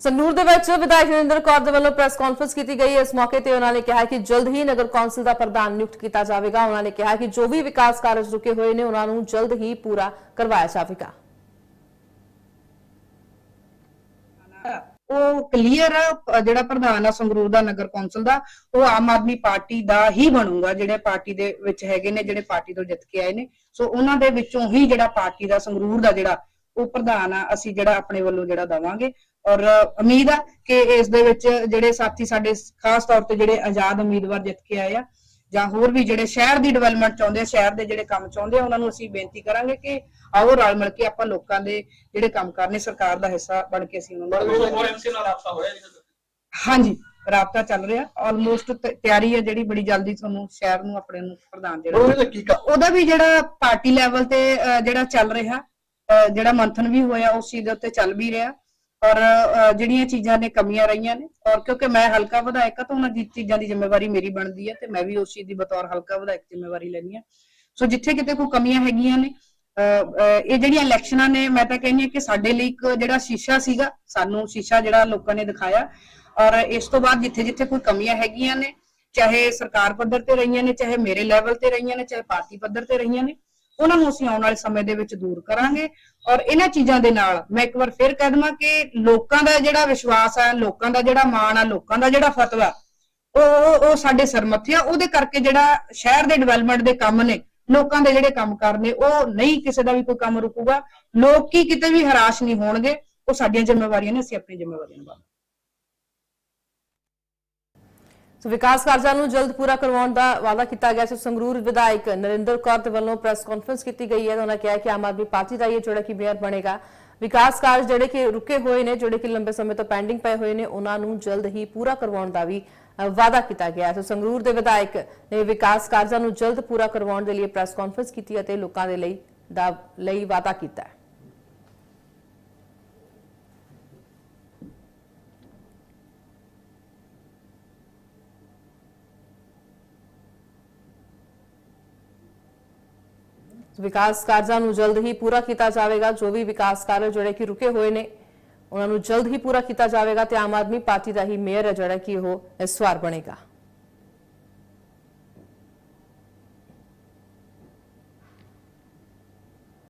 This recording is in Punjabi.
ਸੰਗਰੂਰ ਦੇ ਵਿੱਚ ਵਿਧਾਇਕ ਨਰਿੰਦਰ ਕੌਰ ਦੇ ਵੱਲੋਂ ਪ੍ਰੈਸ ਕਾਨਫਰੰਸ ਕੀਤੀ ਗਈ। ਇਸ ਮੌਕੇ ਤੇ ਉਹਨਾਂ ਨੇ ਕਿਹਾ ਕਿ ਜਲਦ ਹੀ ਨਗਰ ਕੌਂਸਲ ਦਾ ਪ੍ਰਧਾਨ ਨਿਯੁਕਤ ਕੀਤਾ ਜਾਵੇਗਾ। ਉਹਨਾਂ ਨੇ ਕਿਹਾ ਕਿ ਜੋ ਵੀ ਵਿਕਾਸ ਕਾਰਜ ਰੁਕੇ ਹੋਏ ਨੇ, ਉਹਨਾਂ ਨੂੰ ਜਲਦ ਹੀ ਪੂਰਾ ਕਰਵਾਇਆ ਜਾਵੇਗਾ। ਉਹ ਕਲੀਅਰ ਜਿਹੜਾ ਪ੍ਰਧਾਨ ਆ ਸੰਗਰੂਰ ਦਾ, ਨਗਰ ਕੌਂਸਲ ਦਾ, ਉਹ ਆਮ ਆਦਮੀ ਪਾਰਟੀ ਦਾ ਹੀ ਬਣੂਗਾ, ਜਿਹੜੇ ਪਾਰਟੀ ਦੇ ਵਿੱਚ ਹੈਗੇ ਨੇ, ਜਿਹੜੇ ਪਾਰਟੀ ਤੋਂ ਜਿੱਤ ਕੇ ਆਏ ਨੇ। ਸੋ ਉਹਨਾਂ ਦੇ ਵਿੱਚੋਂ ਹੀ ਜਿਹੜਾ ਪਾਰਟੀ ਦਾ, ਸੰਗਰੂਰ ਦਾ ਜਿਹੜਾ ਉਹ ਪ੍ਰਧਾਨ ਆ, ਅਸੀਂ ਜਿਹੜਾ ਆਪਣੇ ਵੱਲੋਂ ਜਿਹੜਾ ਦਵਾਂਗੇ। ਔਰ ਉਮੀਦ ਆ ਕਿ ਇਸ ਦੇ ਵਿੱਚ ਜਿਹੜੇ ਸਾਥੀ ਸਾਡੇ ਖਾਸ ਤੌਰ ਤੇ ਜਿਹੜੇ ਆਜ਼ਾਦ ਉਮੀਦਵਾਰ ਜਿੱਤ ਕੇ ਆਏ ਆ ਜਾਂ ਹੋਰ ਵੀ ਜਿਹੜੇ ਸ਼ਹਿਰ ਦੀ ਡਿਵੈਲਪਮੈਂਟ ਚਾਹੁੰਦੇ ਆ ਸ਼ਹਿਰ ਦੇ ਜਿਹੜੇ ਕੰਮ ਚਾਹੁੰਦੇ ਆ ਉਹਨਾਂ ਨੂੰ ਅਸੀਂ ਬੇਨਤੀ ਕਰਾਂਗੇ ਕਿ ਆਓ ਰਲ ਮਿਲ ਕੇ ਆਪਾਂ ਲੋਕਾਂ ਦੇ ਜਿਹੜੇ ਕੰਮ ਕਰਨੇ ਸਰਕਾਰ ਦਾ ਹਿੱਸਾ ਬਣ ਕੇ ਅਸੀਂ ਉਹਨਾਂ ਨੂੰ ਹੋਰ ਐਮਸੀ ਨਾਲ ਰਾਬਤਾ ਹੋਇਆ ਜੀ ਹਾਂਜੀ ਰਾਬਤਾ ਚੱਲ ਰਿਹਾ। ਆਲਮੋਸਟ ਤਿਆਰੀ ਹੈ ਜਿਹੜੀ ਬੜੀ ਜਲਦੀ ਤੁਹਾਨੂੰ ਸ਼ਹਿਰ ਨੂੰ ਆਪਣੇ ਨੂੰ ਪ੍ਰਦਾਨ ਜਿਹੜਾ ਉਹਨੇ ਤਾਂ ਕੀ ਕਰ ਉਹਦਾ ਵੀ ਜਿਹੜਾ ਪਾਰਟੀ ਲੈਵਲ ਤੇ ਜਿਹੜਾ ਚੱਲ ਰਿਹਾ ਜਿਹੜਾ ਮੰਥਨ ਵੀ ਹੋਇਆ ਉਸ ਚੀਜ਼ ਦੇ ਉੱਤੇ ਚੱਲ ਵੀ ਰਿਹਾ। ਔਰ ਜਿਹੜੀਆਂ ਚੀਜ਼ਾਂ ਨੇ ਕਮੀਆਂ ਰਹੀਆਂ ਨੇ ਔਰ ਕਿਉਂਕਿ ਮੈਂ ਹਲਕਾ ਵਿਧਾਇਕ ਆ ਤਾਂ ਉਹਨਾਂ ਦੀ ਚੀਜ਼ਾਂ ਦੀ ਜ਼ਿੰਮੇਵਾਰੀ ਮੇਰੀ ਬਣਦੀ ਹੈ ਤੇ ਮੈਂ ਵੀ ਉਸ ਚੀਜ਼ ਦੀ ਬਤੌਰ ਹਲਕਾ ਵਿਧਾਇਕ ਜ਼ਿੰਮੇਵਾਰੀ ਲੈਣੀ ਹੈ। ਸੋ ਜਿੱਥੇ ਕਿਤੇ ਕੋਈ ਕਮੀਆਂ ਹੈਗੀਆਂ ਨੇ ਅਹ, ਇਹ ਜਿਹੜੀਆਂ ਇਲੈਕਸ਼ਨਾਂ ਨੇ ਮੈਂ ਤਾਂ ਕਹਿੰਦੀ ਹਾਂ ਕਿ ਸਾਡੇ ਲਈ ਇੱਕ ਜਿਹੜਾ ਸ਼ੀਸ਼ਾ ਸੀਗਾ ਸਾਨੂੰ ਸ਼ੀਸ਼ਾ ਜਿਹੜਾ ਲੋਕਾਂ ਨੇ ਦਿਖਾਇਆ ਔਰ ਇਸ ਤੋਂ ਬਾਅਦ ਜਿੱਥੇ ਜਿੱਥੇ ਕੋਈ ਕਮੀਆਂ ਹੈਗੀਆਂ ਨੇ ਚਾਹੇ ਸਰਕਾਰ ਪੱਧਰ ਤੇ ਰਹੀਆਂ ਨੇ ਚਾਹੇ ਮੇਰੇ ਲੈਵਲ ਤੇ ਰਹੀਆਂ ਨੇ ਚਾਹੇ ਪਾਰਟੀ ਪੱਧਰ ਤੇ ਰਹੀਆਂ ਨੇ ਉਹਨਾਂ ਨੂੰ ਅਸੀਂ ਆਉਣ ਵਾਲੇ ਸਮੇਂ ਦੇ ਵਿੱਚ ਦੂਰ ਕਰਾਂਗੇ ਔਰ ਇਹਨਾਂ ਚੀਜ਼ਾਂ ਦੇ ਨਾਲ ਮੈਂ ਇੱਕ ਵਾਰ ਫਿਰ ਕਹਿ ਦਵਾਂ ਕਿ ਲੋਕਾਂ ਦਾ ਜਿਹੜਾ ਵਿਸ਼ਵਾਸ ਆ, ਲੋਕਾਂ ਦਾ ਜਿਹੜਾ ਮਾਣ ਆ, ਲੋਕਾਂ ਦਾ ਜਿਹੜਾ ਫਤਵਾ, ਉਹ, ਉਹ- ਉਹ ਸਾਡੇ ਸਰਮੱਥੇ ਆ। ਉਹਦੇ ਕਰਕੇ ਜਿਹੜਾ ਸ਼ਹਿਰ ਦੇ ਡਿਵੈਲਪਮੈਂਟ ਦੇ ਕੰਮ ਨੇ, ਲੋਕਾਂ ਦੇ ਜਿਹੜੇ ਕੰਮ ਕਰ ਨੇ, ਉਹ ਨਹੀਂ ਕਿਸੇ ਦਾ ਵੀ ਕੋਈ ਕੰਮ ਰੁਕੂਗਾ। ਲੋਕ ਕੀ ਕਿਤੇ ਵੀ ਹਰਾਸ਼ ਨਹੀਂ ਹੋਣਗੇ, ਉਹ ਸਾਡੀਆਂ ਜ਼ਿੰਮੇਵਾਰੀਆਂ ਨੇ, ਅਸੀਂ ਆਪਣੀ ਜ਼ਿੰਮੇਵਾਰੀਆਂ ਨਿਭਾਵਾਂਗੇ। ਸੋ ਵਿਕਾਸ ਕਾਰਜਾਂ ਨੂੰ ਜਲਦ ਪੂਰਾ ਕਰਵਾਉਣ ਦਾ ਵਾਅਦਾ ਕੀਤਾ ਗਿਆ ਸੀ। ਸੰਗਰੂਰ ਵਿਧਾਇਕ ਨਰਿੰਦਰ ਕੌਰ ਦੇ ਵੱਲੋਂ ਪ੍ਰੈਸ ਕਾਨਫਰੰਸ ਕੀਤੀ ਗਈ ਹੈ ਉਹਨਾਂ ਕਿਹਾ ਕਿ ਆਮ ਆਦਮੀ ਪਾਰਟੀ ਦਾ ਇਹ ਜਿਹੜਾ ਕਿ ਮੇਅਰ ਬਣੇਗਾ। ਵਿਕਾਸ ਕਾਰਜ ਜਿਹੜੇ ਕਿ ਰੁਕੇ ਹੋਏ ਨੇ, ਜਿਹੜੇ ਕਿ ਲੰਬੇ ਸਮੇਂ ਤੋਂ ਪੈਂਡਿੰਗ ਪਏ ਹੋਏ ਨੇ, ਉਹਨਾਂ ਨੂੰ ਜਲਦ ਹੀ ਪੂਰਾ ਕਰਵਾਉਣ ਦਾ ਵੀ ਵਾਅਦਾ ਕੀਤਾ ਗਿਆ ਸੋ ਸੰਗਰੂਰ ਦੇ ਵਿਧਾਇਕ ਨੇ ਵਿਕਾਸ ਕਾਰਜਾਂ ਨੂੰ ਜਲਦ ਪੂਰਾ ਕਰਵਾਉਣ ਦੇ ਲਈ ਪ੍ਰੈਸ ਕਾਨਫਰੰਸ ਕੀਤੀ ਅਤੇ ਲੋਕਾਂ ਦੇ ਲਈ ਦਾ, ਲਈ ਵਾਅਦਾ ਕੀਤਾ ਹੈ। ਵਿਕਾਸ ਕਾਰਜਾਂ ਨੂੰ ਜਲਦ ਹੀ ਪੂਰਾ ਕੀਤਾ ਜਾਵੇਗਾ ਜੋ ਵੀ ਵਿਕਾਸ ਕਾਰਜ ਜਿਹੜੇ ਕਿ ਰੁਕੇ ਹੋਏ ਨੇ ਉਹਨਾਂ ਨੂੰ ਜਲਦ ਹੀ ਪੂਰਾ ਕੀਤਾ ਜਾਵੇਗਾ ਤੇ ਆਮ ਆਦਮੀ ਪਾਰਟੀ ਦਾ ਹੀ ਮੇਅਰ ਹੈ ਜਿਹੜਾ ਕਿ ਉਹ ਇਸ ਵਾਰ ਬਣੇਗਾ